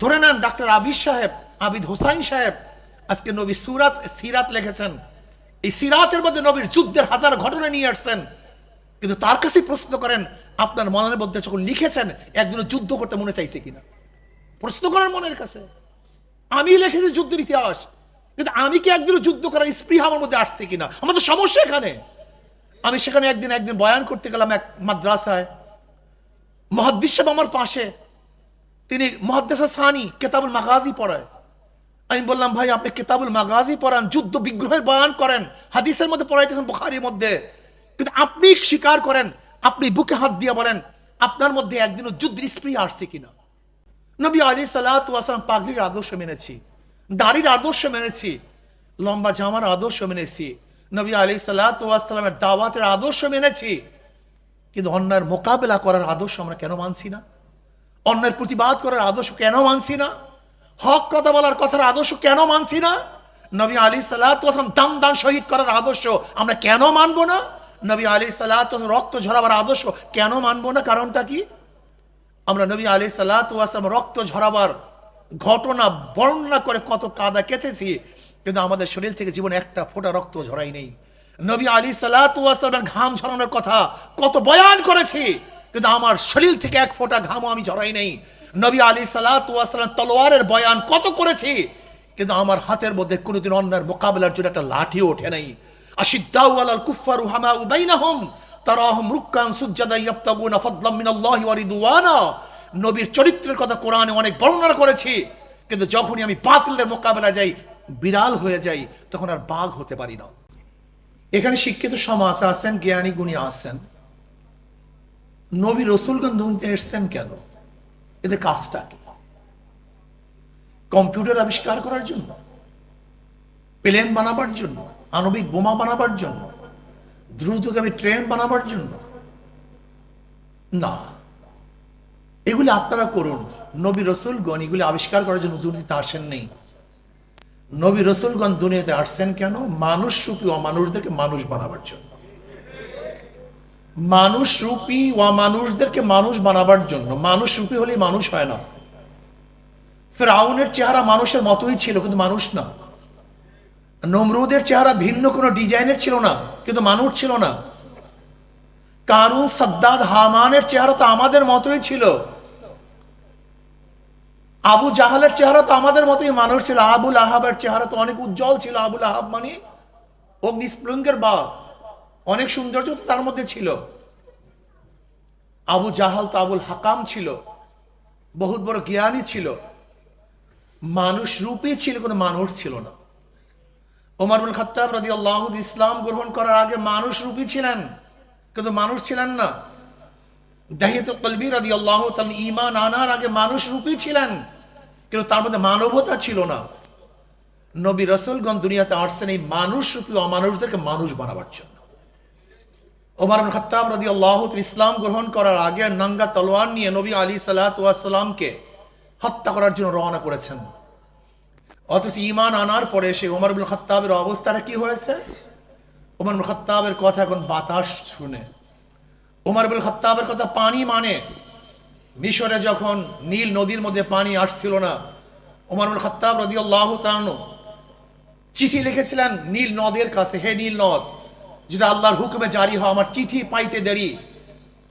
ধরে নেন ডাক্তার আবিদ সাহেব, আবিদ হোসাইন সাহেব, আজকে নবী সুরাত, সিরাত লিখেছেন। এই সিরাতের মধ্যে নবীর যুদ্ধের হাজার ঘটনা নিয়ে আসছেন। কিন্তু তার কাছে প্রশ্ন করেন, আপনার মনের মধ্যে যখন লিখেছেন একজন যুদ্ধ করতে মনে চাইছে কিনা? প্রশ্ন করার মনের কাছে। আমি লিখেছি যুদ্ধের ইতিহাস, কিন্তু আমি কি একদিন যুদ্ধ করার স্পৃহা আমার মধ্যে আসছে কিনা? আমাদের সমস্যা এখানে। আমি সেখানে একদিন একদিন বয়ান করতে গেলাম এক মাদ্রাসায়। মহাদ্দিস সাহেব আমার পাশে। তিনি মহাদ্দেসা সানি কেতাবুল মাগাজি পড়ায়। আমি বললাম, ভাই, আপনি কেতাবুল মাগাজি পড়ান, যুদ্ধ বিগ্রহের বয়ান করেন, হাদিসের মধ্যে পড়াইতেছেন বুখারির মধ্যে। কিন্তু আপনি স্বীকার করেন, আপনি বুকে হাত দিয়ে বলেন, আপনার মধ্যে একদিনও যুদ্ধের স্প্রিয় আসছে কিনা? নবী আলী সাল্লাম পাগড়ির আদর্শ মেনেছি, দাড়ির আদর্শ মেনেছি, লম্বা জামার আদর্শ মেনেছি, নবী আলী সাল্লামের দাওয়াতের আদর্শ মেনেছি, কিন্তু অন্যায়ের মোকাবেলা করার আদর্শ আমরা কেন মানছি না? অন্যের প্রতিবাদ করার আদর্শ কেন মানছি না? হক কথা বলার কথার আদর্শ কেন মানছি না? নবী আলী সাল্লাহাম দাম দান শহীদ করার আদর্শ আমরা কেন মানবো না? নবী আলী সাল্লাহ রক্ত ঝরাবার আদর্শ কেন মানবো না? কারণটা কি? আমরা নবী আলী সাল্লাহাম রক্ত ঝরাবার ঘটনা বর্ণনা করে কত কাদা কেটেছি, কিন্তু আমাদের শরীর থেকে জীবনে একটা ফোঁটা রক্ত ঝরাই নেই। নবী আলী সাল্লাহামের ঘাম ঝরানোর কথা কত বয়ান করেছি কিন্তু আমার শরীর থেকে এক ফোঁটা ঘামও আমি ঝরাই নেই। নবী আলী সাল্লাহাম তলোয়ারের বয়ান কত করেছি? কিন্তু আমার হাতের মধ্যে কোনোদিন অন্যের মোকাবেলার জন্য একটা লাঠিও ওঠে নাই। আশিদ্দাউ আলাল কুফফারু হামাউ বাইনাহুম, তারাহুম রুক্কান সুজ্জাদা ইয়াবতাগুনা ফাদলাম মিনাল্লাহি ওয়া রিদওয়ানা। নবীর চরিত্রের কথা কোরআনে অনেক বর্ণনা করেছি, কিন্তু যখনই আমি বাতিলের মোকাবেলা যাই, বিড়াল হয়ে যাই, তখন আর বাঘ হতে পারি না। এখানে শিক্ষিত সমাজ আছেন, জ্ঞানী গুণী আছেন। নবী রসুলগণ দুনিতে এসছেন কেন? এদের কাজটা কি? কম্পিউটার আবিষ্কার করার জন্য? প্লেন বানাবার জন্য? আণবিক বোমা বানাবার জন্য? দ্রুতগামী ট্রেন বানাবার জন্য? না। এগুলি আপনারা করুন। নবী রসুলগণ এগুলি আবিষ্কার করার জন্য দুর্নীতি আসেন নেই। নবী রসুলগণ দুনিয়াতে আসছেন কেন? মানুষ রূপী অমানুষদেরকে মানুষ বানাবার জন্য। মানুষ রূপী অমানুষদেরকে মানুষ বানাবার জন্য। মানুষ রূপী হলে মানুষ হয় না। ফেরাউনের চেহারা মানুষের মতোই ছিল, কিন্তু মানুষ না। নমরুদের চেহারা ভিন্ন, কোনো ডিজাইনের ছিল না, কিন্তু মানুষ ছিল না। কারুন, সাদ্দাদ, হামানের চেহারা তো আমাদের মতোই ছিল। আবু জাহালের চেহারা তো আমাদের মতোই মানুষ ছিল। আবুল আহাবের চেহারা তো অনেক উজ্জ্বল ছিল। আবুল আহাব মানে অগ্নিস্প্লুঙ্গের বাপ অনেক সৌন্দর্য তো তার মধ্যে ছিল। আবু জাহাল তো আবুল হাকাম ছিল। বহুত বড় জ্ঞানী ছিল। মানুষ রূপে ছিল, কোনো মানুষ ছিল না। ওমর বিন খত্তাব রাদি আল্লাহ ইসলাম গ্রহণ করার আগে মানুষ রূপী ছিলেন, কিন্তু মানুষ ছিলেন না। দাহিয়াত কলবি রাদি আল্লাহ তাল ইমান আনার আগে মানুষ রূপী ছিলেন, কিন্তু তার মধ্যে মানবতা ছিল না। নবী রসুলগঞ্জ দুনিয়াতে আসছেন এই মানুষ রূপী অমানুষদেরকে মানুষ বানাবার জন্য। ওমর খত্তাব রাদি আল্লাহ ইসলাম গ্রহণ করার আগে নাঙ্গা তলোয়ার নিয়ে নবী আলী সাল্লাহামকে হত্যা করার জন্য রওনা করেছেন। অথচ ইমান আনার পরে সে ওমর বিন খত্তাবের অবস্থাটা কি হয়েছে? ওমর বিন খত্তাবের কথা এখন বাতাস শুনে। ওমর বিন খত্তাবের কথা পানি মানে মিশরে যখন নীল নদীর মধ্যে পানি আসছিল না, ওমর খত্তাব রদি আল্লাহ চিঠি লিখেছিলেন, নীল নদের কাছে, হে নীল নদ যদি আল্লাহর হুকুমে জারি হয় আমার চিঠি পাইতে দেরি।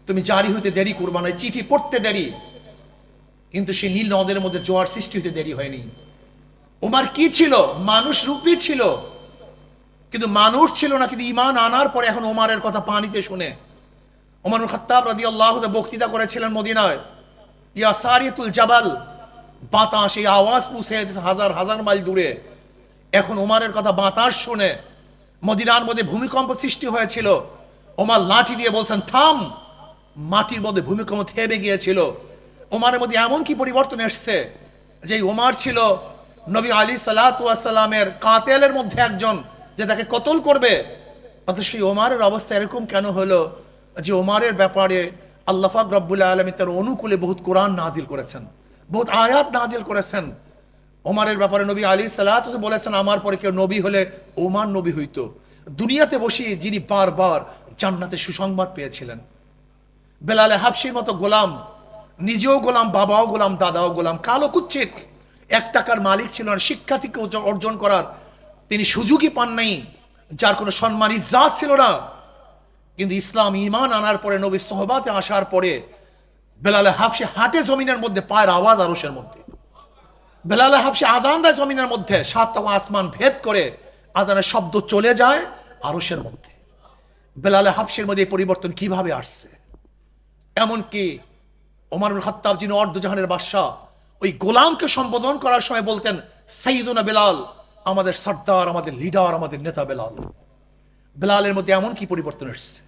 তুমি জারি হইতে দেরি করবা না চিঠি পড়তে দেরি। কিন্তু সেই নীল নদের মধ্যে জোয়ার সৃষ্টি হতে দেরি হয়নি। ওমার কি ছিল? মানুষ রূপী ছিল। কিন্তু মানুষ ছিল না, কিন্তু ইমান আনার পরে এখন ওমারের কথা পানিতে শুনে। ওমর খত্তাব রাদি আল্লাহ বক্তৃতা করেছিলেন মদিনায়। ইয়া সারিয়াতুল জাবাল, বাতাস, এই আওয়াজ পুষে হাজার হাজার মাইল দূরে। এখন ওমারের কথা বাতাস শুনে। মদিনার মধ্যে ভূমিকম্প সৃষ্টি হয়েছিল। ওমার লাঠি দিয়ে বলছেন, থাম! মাটির মধ্যে ভূমিকম্প থেমে গিয়েছিল। ওমারের মধ্যে এমন কি পরিবর্তন এসছে যে ওমার ছিল নবী আলী সালাতামের কাতেলের মধ্যে একজন যে তাকে কতল করবে? অথচ সেই ওমারের অবস্থা এরকম কেন হলো যে ওমারের ব্যাপারে আল্লাহাক রব্বুল্লাহ আলমী তার অনুকূলে বহুত কোরআন নাজিল করেছেন, বহুত আয়াত নাজিল করেছেন ওমারের ব্যাপারে নবী আলী সালাত বলেছেন, আমার পরে কেউ নবী হলে ওমার নবী হইতো। দুনিয়াতে বসিয়ে যিনি বারবার জান্নাতে সুসংবাদ পেয়েছিলেন। বেলালে হাফসির মতো গোলাম, নিজেও গোলাম, বাবাও গোলাম, দাদাও গোলাম, কালো কুচ্ছিত। এক টাকার মালিক ছিল না শিক্ষা থেকে অর্জন- করার। তিনি সুযোগই পান নাই, যার কোনো সম্মান, ইজ্জাত ছিল না। কিন্তু ইসলাম ইমান আনার পরে, নবীর সোহবাতে আসার পরে, বেলালে হাফসে হাটে জমিনের মধ্যে, পায়ের আওয়াজ আরসের মধ্যে। বেলালে হাফসে আজান দেয় জমিনের মধ্যে। সাত তখন আসমান ভেদ করে আজানের শব্দ চলে যায় আরসের মধ্যে। বেলালে হাফসের মধ্যে এই পরিবর্তন কীভাবে আসছে? এমনকি ওমারুল খত্তাব যিনি অর্ধজাহানের বাদশাহ, ওই গোলামকে সম্বোধন করার সময় বলতেন সাইদুনা বেলাল, আমাদের সর্দার, আমাদের লিডার, আমাদের নেতা বেলাল। বেলালের মধ্যে এমন কি পরিবর্তন এসছে?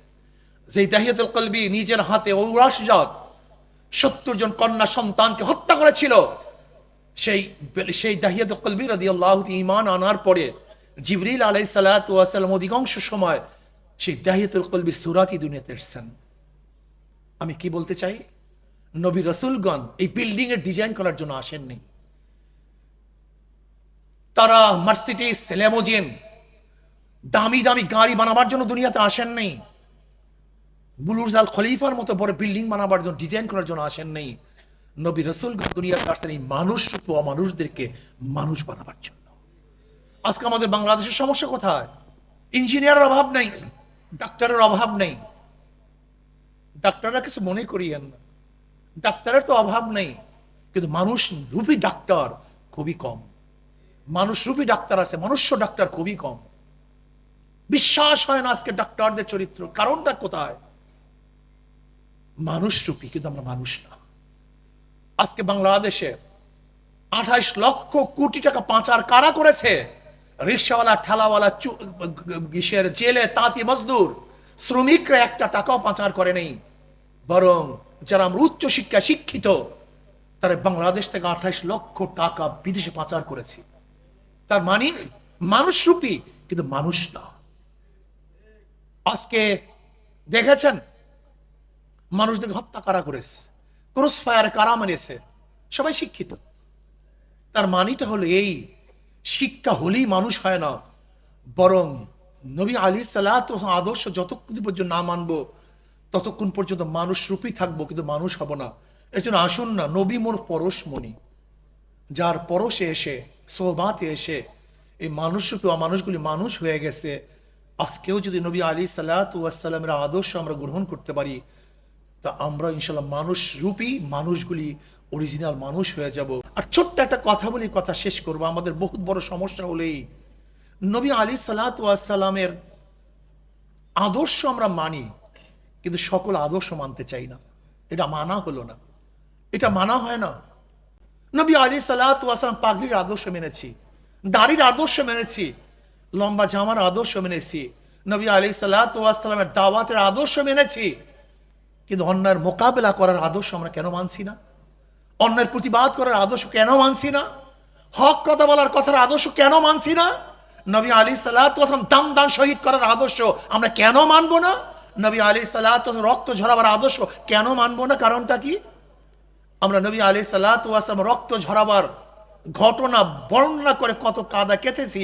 যে দাহিয়াতুল কলবি নিজের হাতে ঔরাসজাত সত্তর জন কন্যা সন্তানকে হত্যা করেছিল। সেই সেই দাহিয়াতুল কলবি রাদি আল্লাহ ইমান আনার পরে জিবরিল আলাই সালাম অধিকাংশ সময় সেই দাহিয়াতুল কলবির সুরাতি দুনিয়াতে এসছেন। আমি কি বলতে চাই? নবী রসুলগণ এই বিল্ডিং এর ডিজাইন করার জন্য আসেননি। তারা মার্সিডিস লেমোজিন দামি দামি গাড়ি বানাবার জন্য দুনিয়াতে আসেন নেই বুলুরজ আল খলিফার মতো বড় বিল্ডিং বানাবার জন্য ডিজাইন করার জন্য আসেন নেই নবী রসুল দুনিয়াতে আসতেন এই মানুষ রূপ মানুষদেরকে মানুষ বানাবার জন্য। আজকে আমাদের বাংলাদেশের সমস্যা কোথায়? ইঞ্জিনিয়ারের অভাব নেই, ডাক্তারের অভাব নেই। ডাক্তাররা কিছু মনে করিয়েন না। ডাক্তারের তো অভাব নেই, কিন্তু মানুষ রূপী ডাক্তার খুবই কম। মানুষ রূপী ডাক্তার আছে, মনুষ্য ডাক্তার খুবই কম। বিশ্বাস হয় না আজকে ডাক্তারদের চরিত্র, কারণটা কোথায়? মানুষ রূপী, কিন্তু আমরা মানুষ না। আজকে বাংলাদেশে আঠাইশ লক্ষ কোটি টাকা পাচার কারা করেছে? রিক্সাওয়ালা, ঠেলাওয়ালা ইসের জেলে, তাঁতি, মজদুর, শ্রমিকরা একটা টাকাও পাচার করে নেই। বরং যারা আমরা উচ্চ শিক্ষা শিক্ষিত, তারা বাংলাদেশ থেকে আঠাইশ লক্ষ টাকা বিদেশে পাচার করেছি। তার মানে মানুষ রূপী, কিন্তু মানুষ না। আজকে দেখেছেন? মানুষদের হত্যা কারা করেছে? ক্রস ফায়ার কারা মানেছে সবাই শিক্ষিত। তার মানিটা হলো এই, শিক্ষা হলেই মানুষ হয় না। বরং নবী আলী সালাত আদর্শ যতক্ষণ পর্যন্ত না মানবো, ততক্ষণ পর্যন্ত মানুষ রূপী থাকব, কিন্তু মানুষ হব না। এই জন্য আসুন না, নবী মোর পরশমণি, যার পরশে এসে সোহবাতে এসে, এই মানুষরূপী মানুষগুলি মানুষ হয়ে গেছে। আজকেও যদি নবী আলী সাল্লাতামের আদর্শ আমরা গ্রহণ করতে পারি তা আমরা ইনশাল্লাহ মানুষ রূপী, মানুষগুলি অরিজিনাল মানুষ হয়ে যাব। আর ছোট্ট একটা কথা বলি, কথা শেষ করব। আমাদের বহুত বড় সমস্যা হলেই। নবী আলী সাল্লাতামের আদর্শ আমরা মানি, কিন্তু সকল আদর্শ মানতে চাই না। এটা মানা হলো না। এটা মানা হয় না। নবী আলী সাল্লাহাম পাগড়ির আদর্শ মেনেছি, দাড়ির আদর্শ মেনেছি, লম্বা জামার আদর্শ মেনেছি, নবী আলী সাল্লাহামের দাওয়াতের আদর্শ মেনেছি কিন্তু অন্যায়ের মোকাবেলা করার আদর্শ আমরা কেন মানছি না? অন্যায়ের প্রতিবাদ করার আদর্শ কেন মানছি না? হক কথা বলার কথার আদর্শ কেন মানছি না? নবী আলী সাল্লাহাম দাম দান শহীদ করার আদর্শ আমরা কেন মানবো না? নবী আলী সাল্লাহ রক্ত ঝরাবার আদর্শ কেন মানবো না? কারণটা কি? আমরা নবী আলী সাল্লাহাম রক্ত ঝরাবার ঘটনা বর্ণনা করে কত কাদা কেটেছি,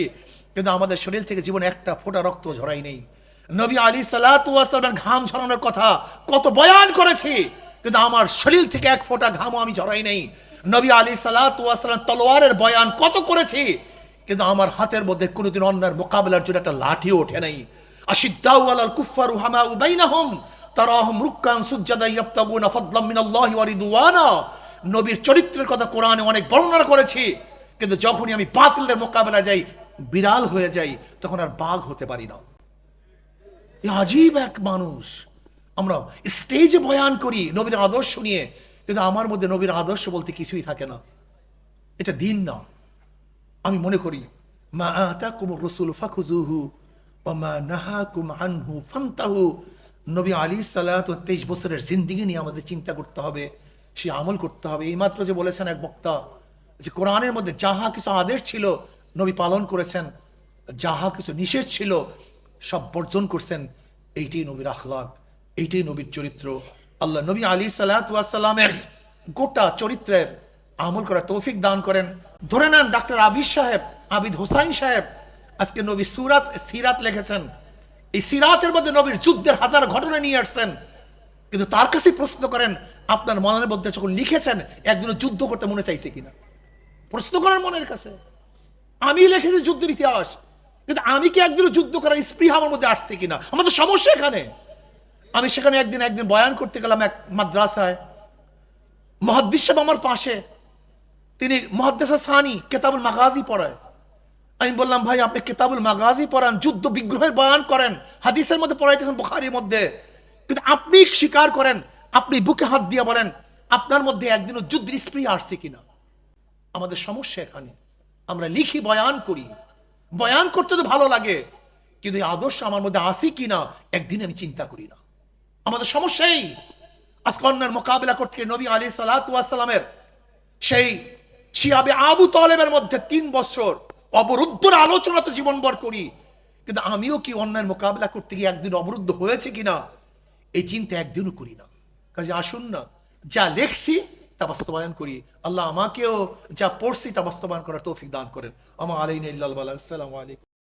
কিন্তু আমাদের শরীর থেকে জীবন একটা ফোঁটা রক্ত ঝরাই নেই। নবী আলী সাল্লাহামের ঘাম ঝরানোর কথা কত বয়ান করেছি, কিন্তু আমার শরীর থেকে এক ফোঁটা ঘামও আমি ঝরাই নেই। নবী আলী সাল্লাহাম তলোয়ারের বয়ান কত করেছি, কিন্তু আমার হাতের মধ্যে কোনোদিন অন্যের মোকাবেলার জন্য একটা লাঠিও ওঠে নাই। আশিদ্দাউ আলাল কুফারু হামাউ বাইনাহুম, তারাহুম রুক্কান সুজ্জাদা ইয়াবতাগুনা ফাদলাম মিনাল্লাহি ওয়া রিদওয়ানা। নবীর চরিত্রের কথা কোরআনে অনেক বর্ণনা করেছি, কিন্তু যখনই আমি বাতিলের মোকাবেলা যাই, বিড়াল হয়ে যাই, তখন আর বাঘ হতে পারি না। এ আজীব এক মানুষ। আমরা স্টেজে বয়ান করি নবীর আদর্শ নিয়ে, কিন্তু আমার মধ্যে নবীর আদর্শ বলতে কিছুই থাকে না। এটা দিন না। আমি মনে করি, মা আতাকুম রসুল ফাখুজুহু ওমা নাহাকুম আনহু ফান্তাহু। নবী আলী সাল্লাহ তেইশ বছরের জিন্দিগি নিয়ে আমাদের চিন্তা করতে হবে, সে আমল করতে হবে। এইমাত্র যে বলেছেন এক বক্তা যে কোরআনের মধ্যে যাহা কিছু আদেশ ছিল নবী পালন করেছেন, যাহা কিছু নিষেধ ছিল সব বর্জন করছেন, এইটাই নবীর আখলাক, এইটাই নবীর চরিত্র। আল্লাহ নবী আলী সাল্লাহামের গোটা চরিত্রের আমল করার তৌফিক দান করেন। ধরে নেন ডাক্তার আবিদ সাহেব, আবিদ হোসাইন সাহেব, আজকে নবী সুরাত, সিরাত লিখেছেন। এই সিরাতের মধ্যে নবীর যুদ্ধের হাজার ঘটনা নিয়ে আসছেন। কিন্তু তার কাছে প্রশ্ন করেন, আপনার মনের মধ্যে যখন লিখেছেন একদিন যুদ্ধ করতে মনে চাইছে কিনা? প্রশ্ন করার মনের কাছে। আমি লিখেছি যুদ্ধের ইতিহাস। কিন্তু আমি কি একদিনও যুদ্ধ করার স্পৃহা আমার মধ্যে আসছে কিনা? আমাদের সমস্যা এখানে। আমি সেখানে একদিন একদিন বয়ান করতে গেলাম এক মাদ্রাসায়। মহাদ্দিস সাহেব আমার পাশে। তিনি মহাদ্দেসা সানি, কেতাবুল মাগাজি পড়ায়। আমি বললাম, ভাই, আপনি কেতাবুল মাগাজি পড়ান, যুদ্ধ বিগ্রহের বয়ান করেন, হাদিসের মধ্যে পড়াইতেছেন বুখারির মধ্যে। কিন্তু আপনি স্বীকার করেন, আপনি বুকে হাত দিয়ে বলেন, আপনার মধ্যে একদিনও যুদ্ধের স্প্রিয় আসছে কিনা? আমাদের সমস্যা এখানে। আমরা লিখি, বয়ান করি। বয়ান করতে তো ভালো লাগে। কিন্তু এই আদর্শ আমার মধ্যে আসি কিনা, একদিন আমি চিন্তা করি না। আমাদের সমস্যাই আজকে অন্যের মোকাবিলা করতে গিয়ে নবী আলী সালাতামের সেই শিয়াবে আবু তলেমের মধ্যে তিন বছর অবরুদ্ধর আলোচনা তো জীবনভর করি। কিন্তু আমিও কি অন্যের মোকাবিলা করতে গিয়ে একদিন অবরুদ্ধ হয়েছে কিনা, এই চিন্তা একদিনও করি না। কাজে আসুন না। যা লেখছি তা বাস্তবায়ন করি। আল্লাহ আমাকেও যা পড়ছি তা বাস্তবায়ন করার তৌফিক দান করেন। আমার আলাইন আসসালামু আলাইকুম।